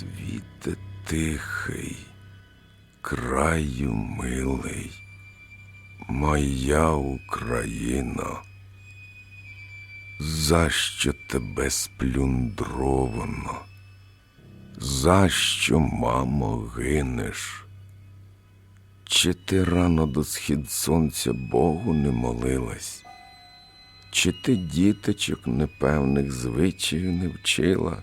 Світе тихий, краю милий, моя Україна, за що тебе сплюндровано? За що, мамо, гинеш? Чи ти рано до схід сонця Богу не молилась? Чи ти діточок непевних звичаїв не вчила?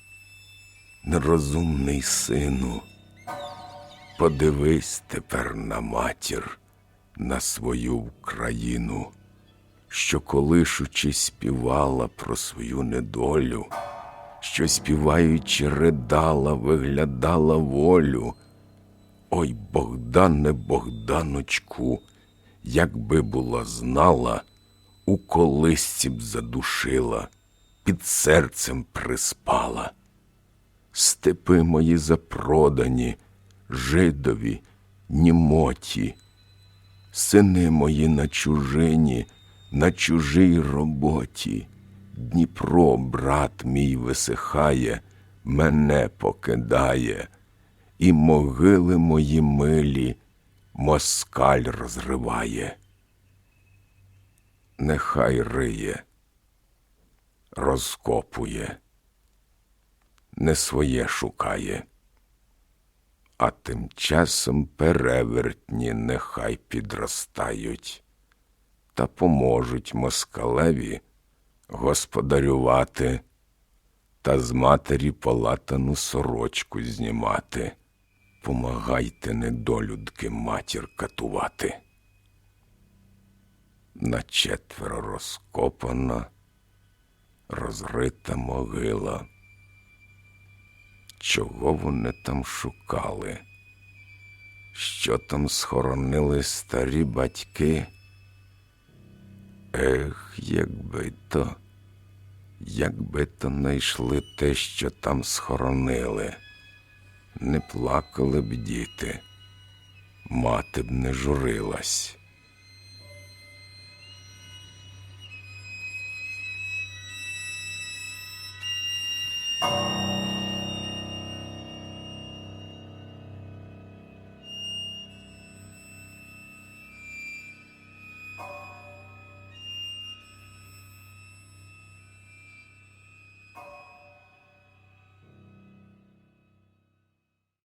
нерозумний сину, подивись тепер на матір, на свою Україну, що колишучи співала про свою недолю, що співаючи ридала, виглядала волю. Ой, Богдане, Богданочку, якби була знала, у колисці б задушила, під серцем приспала. Степи мої запродані, жидові, німоті, сини мої на чужині, на чужій роботі. Дніпро, брат мій, висихає, мене покидає, і могили мої милі москаль розриває. Нехай риє, розкопує, не своє шукає, а тим часом перевертні нехай підростають та поможуть москалеві господарювати та з матері полатану сорочку знімати. Помагайте, недолюдки, матір катувати. На четверо розкопана, розрита могила. Чого вони там шукали? Що там схоронили старі батьки? Ех, якби то, якби то знайшли те, що там схоронили, не плакали б діти, мати б не журилась.